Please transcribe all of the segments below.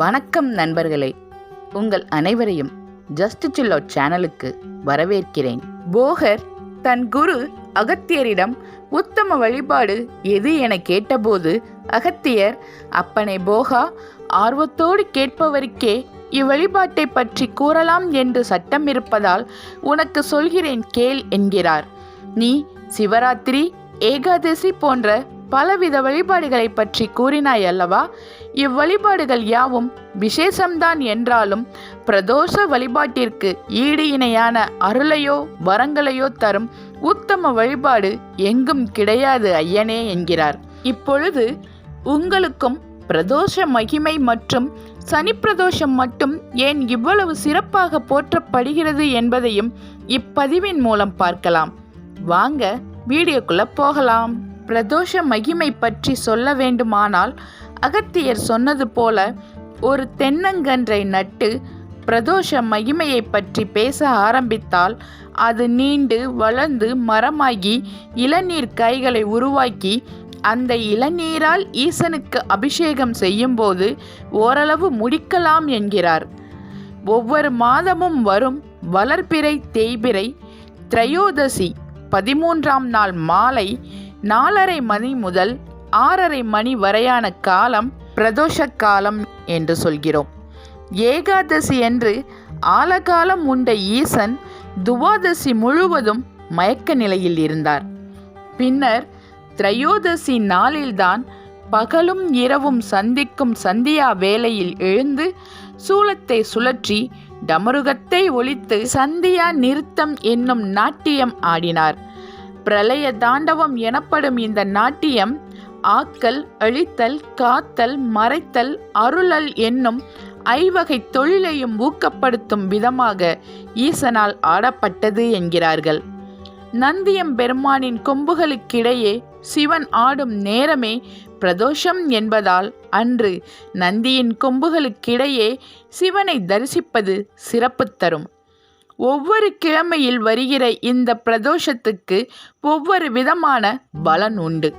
வணக்கம் நண்பர்களே. உங்கள் அனைவரையும் ஜஸ்ட் சில்லோ சேனலுக்கு வரவேற்கிறேன். போகர் தன் குரு அகத்தியரிடம் உத்தம வழிபாடு எது என கேட்டபோது அகத்தியர் அப்பனை போகா ஆர்வத்தோடு கேட்பவருக்கே இவ்வழிபாட்டை பற்றி கூறலாம் என்று சட்டம் இருப்பதால் உனக்கு சொல்கிறேன் கேள் என்கிறார். நீ சிவராத்திரி ஏகாதசி போன்ற பலவித வழிபாடுகளை பற்றி கூறினாய் அல்லவா? இவ்வழிபாடுகள் யாவும் விசேஷம்தான் என்றாலும் பிரதோஷ வழிபாட்டிற்கு ஈடு இணையான அருளையோ வரங்களையோ தரும் உத்தம வழிபாடு எங்கும் கிடையாது ஐயனே என்கிறார். இப்பொழுது உங்களுக்கும் பிரதோஷ மகிமை மற்றும் சனி பிரதோஷம் மட்டும் ஏன் இவ்வளவு சிறப்பாக போற்றப்படுகிறது என்பதையும் இப்பதிவின் மூலம் பார்க்கலாம். வாங்க வீடியோக்குள்ள போகலாம். பிரதோஷ மகிமை பற்றி சொல்ல வேண்டுமானால் அகத்தியர் சொன்னது போல ஒரு தென்னங்கன்றை நட்டு பிரதோஷ மகிமையை பற்றி பேச ஆரம்பித்தால் அது நீண்டு வளர்ந்து மரமாகி இளநீர் கைகளை உருவாக்கி அந்த இளநீரால் ஈசனுக்கு அபிஷேகம் செய்யும்போது ஓரளவு முடிக்கலாம் என்கிறார். ஒவ்வொரு மாதமும் வரும் வளர்பிறை தேய்பிறை திரையோதசி பதிமூன்றாம் நாள் மாலை நாலரை மணி முதல் ஆறரை மணி வரையான காலம் பிரதோஷ காலம் என்று சொல்கிறோம். ஏகாதசி என்று ஆலகாலம் உண்ட ஈசன் துவாதசி முழுவதும் மயக்க நிலையில் இருந்தார். பின்னர் திரையோதசி நாளில்தான் பகலும் இரவும் சந்திக்கும் சந்தியா வேளையில் எழுந்து சூலத்தை சுழற்றி டமருகத்தை ஒழித்து சந்தியா நிறுத்தம் என்னும் நாட்டியம் ஆடினார். பிரளய தாண்டவம் எனப்படும் இந்த நாட்டியம் ஆக்கல் அழித்தல் காத்தல் மறைத்தல் அருளல் என்னும் ஐவகை தொழிலையும் ஊக்கப்படுத்தும் விதமாக ஈசனால் ஆடப்பட்டது என்கிறார்கள். நந்தியம் பெருமானின் கொம்புகளுக்கிடையே சிவன் ஆடும் நேரமே பிரதோஷம் என்பதால் அன்று நந்தியின் கொம்புகளுக்கிடையே சிவனை தரிசிப்பது சிறப்பு தரும். ஒவ்வொரு கிழமையில் வருகிற இந்த பிரதோஷத்துக்கு ஒவ்வொரு விதமான பலன் உண்டு.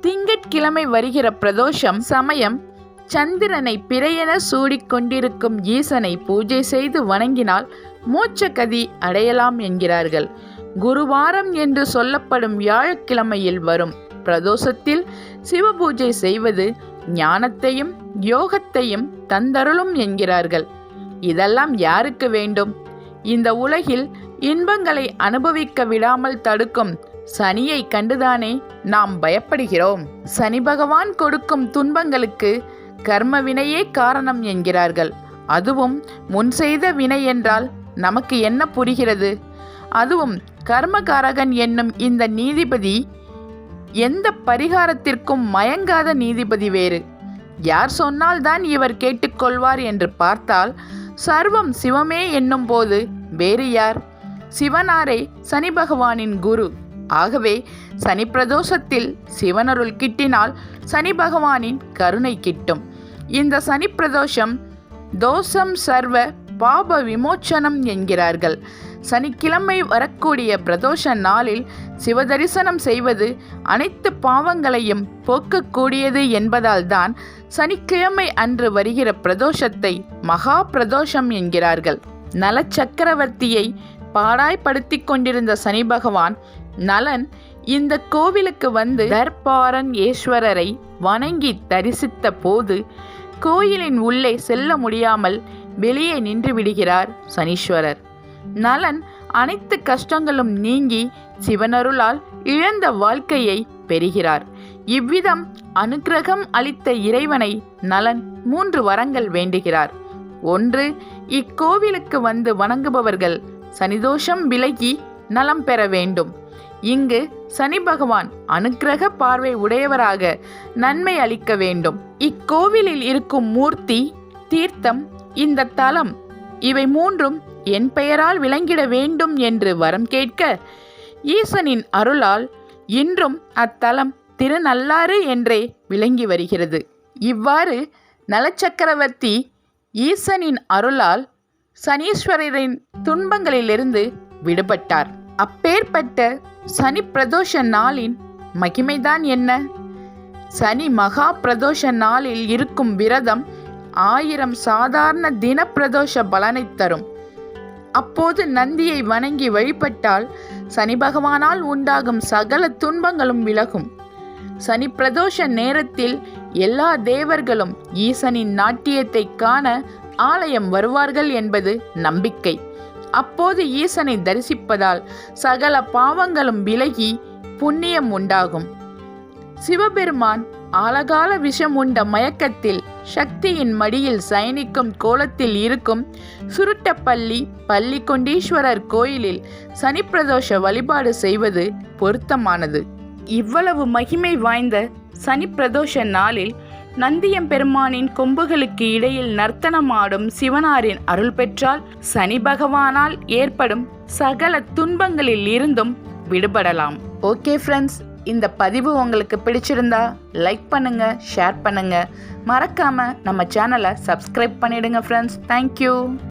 திங்கட்கிழமை வருகிற பிரதோஷம் சமயம் சந்திரனை பிறையென சூடிக்கொண்டிருக்கும் ஈசனை பூஜை செய்து வணங்கினால் மூச்சக்கதி அடையலாம் என்கிறார்கள். குருவாரம் என்று சொல்லப்படும் வியாழக்கிழமையில் வரும் பிரதோஷத்தில் சிவபூஜை செய்வது ஞானத்தையும் யோகத்தையும் தந்தருளும் என்கிறார்கள். இதெல்லாம் யாருக்கு வேண்டும்? இந்த உலகில் இன்பங்களை அனுபவிக்க விடாமல் தடுக்கும் சனியை கண்டுதானே நாம் பயப்படுகிறோம். சனி பகவான் கொடுக்கும் துன்பங்களுக்கு கர்ம வினையே காரணம் என்கிறார்கள். அதுவும் முன் செய்த வினை என்றால் நமக்கு என்ன புரிகிறது? அதுவும் கர்மகாரகன் என்னும் இந்த நீதிபதி எந்த பரிகாரத்திற்கும் மயங்காத நீதிபதி வேறு. யார் சொன்னால்தான் இவர் கேட்டுக்கொள்வார் என்று பார்த்தால் சர்வம் சிவமே என்னும் போது வேறு யார்? சிவனாரே சனி பகவானின் குரு. ஆகவே சனி பிரதோஷத்தில் சிவனருள் கிட்டினால் சனி பகவானின் கருணை கிட்டும். இந்த சனி பிரதோஷம் தோஷம் சர்வ பாப விமோச்சனம் என்கிறார்கள். சனிக்கிழமை வரக்கூடிய பிரதோஷ நாளில் சிவதரிசனம் செய்வது அனைத்து பாவங்களையும் போக்கக்கூடியது என்பதால்தான் சனிக்கிழமை அன்று வருகிற பிரதோஷத்தை மகா பிரதோஷம் என்கிறார்கள். நலச்சக்கரவர்த்தியை பாடாய்படுத்தி கொண்டிருந்த சனி பகவான் நலன் இந்த கோவிலுக்கு வந்து தர்பாரன் ஈஸ்வரரை வணங்கி தரிசித்த போது கோயிலின் உள்ளே செல்ல முடியாமல் வெளியே நின்று விடுகிறார் சனீஸ்வரர். நலன் அனைத்து கஷ்டங்களும் நீங்கி சிவனருளால் இழந்த வாழ்க்கையை பெறுகிறார். இவ்விதம் அனுக்கிரகம் அளித்த இறைவனை நலன் மூன்று வரங்கள் வேண்டுகிறார். ஒன்று இக்கோவிலுக்கு வந்து வணங்குபவர்கள் சனிதோஷம் விலகி நலம் பெற வேண்டும். இங்கு சனி பகவான் அனுக்கிரக பார்வை உடையவராக நன்மை அளிக்க வேண்டும். இக்கோவிலில் இருக்கும் மூர்த்தி தீர்த்தம் இந்த தலம் இவை மூன்றும் என் பெயரால் விளங்கிட வேண்டும் என்று வரம் கேட்க ஈசனின் அருளால் இன்றும் அத்தலம் திருநள்ளாறு என்றே விளங்கி வருகிறது. இவ்வாறு நலச்சக்கரவர்த்தி ஈசனின் அருளால் சனீஸ்வரரின் துன்பங்களிலிருந்து விடுபட்டார். அப்பேற்பட்ட சனி பிரதோஷ நாளின் மகிமைதான் என்ன? சனி மகா பிரதோஷ நாளில் இருக்கும் விரதம் ஆயிரம் சாதாரண தினப்பிரதோஷ பலனை தரும். அப்போது நந்தியை வணங்கி வழிபட்டால் சனி பகவானால் உண்டாகும் சகல துன்பங்களும் விலகும். சனி பிரதோஷ நேரத்தில் எல்லா தேவர்களும் ஈசனின் நாட்டியத்தை காண ஆலயம் வருவார்கள் என்பது நம்பிக்கை. அப்போது ஈசனை தரிசிப்பதால் சகல பாவங்களும் விலகி புண்ணியம் உண்டாகும். சிவபெருமான் ஆலகால விஷம் உண்ட மயக்கத்தில் சக்தியின் மடியில் சயனிக்கும் கோலத்தில் இருக்கும் சுருட்டப்பள்ளி பள்ளிகொண்டீஸ்வரர் கோயிலில் சனிப்பிரதோஷ வழிபாடு செய்வது பொருத்தமானது. இவ்வளவு மகிமை வாய்ந்த சனிப்பிரதோஷ நாளில் நந்தியம் பெருமானின் கொம்புகளுக்கு இடையில் நர்த்தனமாடும் சிவனாரின் அருள் பெற்றால் சனி பகவானால் ஏற்படும் சகல துன்பங்களில் இருந்தும் விடுபடலாம். ஓகே ஃப்ரெண்ட்ஸ் இந்த பதிவு உங்களுக்கு பிடிச்சிருந்தா லைக் பண்ணுங்க ஷேர் பண்ணுங்க. மறக்காம நம்ம சேனலை சப்ஸ்கிரைப் பண்ணிடுங்க ஃப்ரெண்ட்ஸ் தேங்க்யூ